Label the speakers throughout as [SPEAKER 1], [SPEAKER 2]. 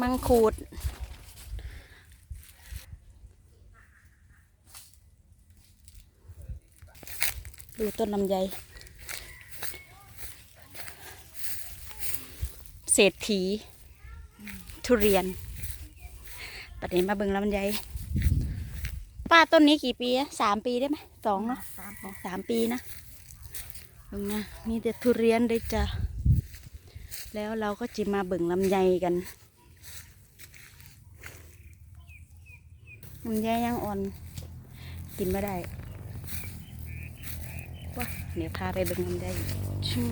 [SPEAKER 1] มังคุดดูต้นลำไย เศรษฐี ทุเรียนประเด็นมาเบิ่งลำไย ป้าต้นนี้กี่ปีอะสามปีได้ไหมสองเนาะ
[SPEAKER 2] สาม
[SPEAKER 1] อ๋อสามปีนะเบิ่งนะมีแต่ทุเรียนเลยจ้ะ แล้วเราก็จะมาเบิ่งลำไยกันลำไยยังอ่อน กินไม่ได้ว้าเดี๋ยวพาไปเบิ่งลำไยชู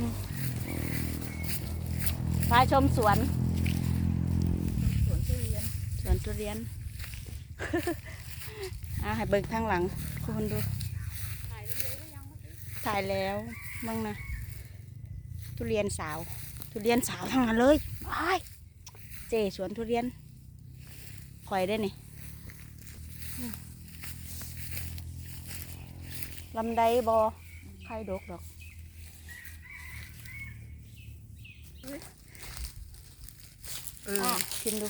[SPEAKER 1] พาชมสวน
[SPEAKER 2] สวนทุเรียน
[SPEAKER 1] สวนทุเรียนอะให้เบิ่งข้างหลังคุณดู
[SPEAKER 2] ถ่ายลำไยก็ยังเมื่อกี้
[SPEAKER 1] ถ่ายแล้วมั่งนะทุเรียนสาว ทุเรียนสาวทั้งนั้นเลยว้ายเจสวนทุเรียนคอยได้นี่อืมลำไดบอใครดกดอก
[SPEAKER 2] เออ
[SPEAKER 1] อะชิมดู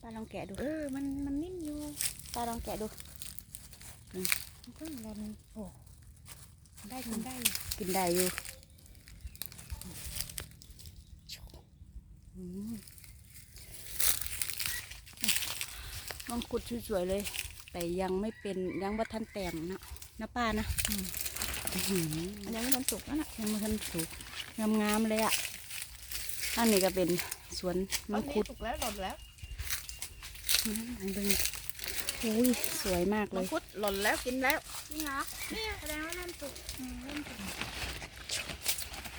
[SPEAKER 1] ป้าลองแกะดู
[SPEAKER 2] เออ มันมันนิ่มอยู่
[SPEAKER 1] ป้าลองแกะดู
[SPEAKER 2] มันก็รอนโอ้ได้กินได้อยู่
[SPEAKER 1] กินได้อยู่ มมังคุดสวยๆเลย แต่ยังไม่เป็นยังว่าทันแต่งนะนะป้านะอื้อหือ
[SPEAKER 2] อันนี้ไม่ทันสุกแล้วน่ะ
[SPEAKER 1] ยังไม่ทันสุกงามๆเลยอะอันนี้ก็เป็นสวนมังคุด
[SPEAKER 2] สุกแล้วหล่นแล้ว
[SPEAKER 1] อืมอันเบิ่งอุ้ยสวยมากเล
[SPEAKER 2] มัง
[SPEAKER 1] ย
[SPEAKER 2] คุดหล่นแล้วกินแล้วจริงเหรอเนี่ยแสดงว่าเริ่มสุกอืมเริ่มสุก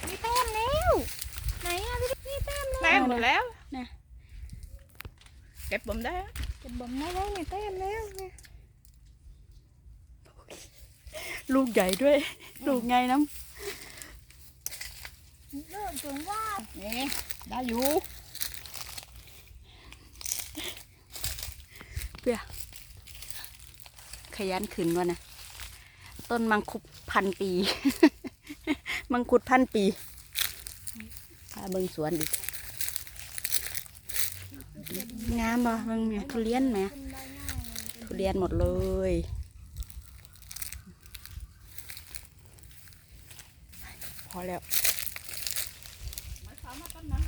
[SPEAKER 2] มีแต้มแล้ว หมดแล้ว
[SPEAKER 1] นะ
[SPEAKER 2] เก็บผมได้อะเก็บผมได้แล้วมีแต้มแล้วเนี่ย
[SPEAKER 1] ลูกใหญ่ด้วย ลูกไงน้
[SPEAKER 2] เริ่มถึงว่านี่ได้อยู่ำ
[SPEAKER 1] เพื่อขยันขึ้นวะนะ ต้นมังคุดพันปี มังคุดพันปีพาเบิ่งสวนอีก งามบ่เบิ่งเนี่ยทุเรียนไหมทุเรียนหมดเลยพอแล้ว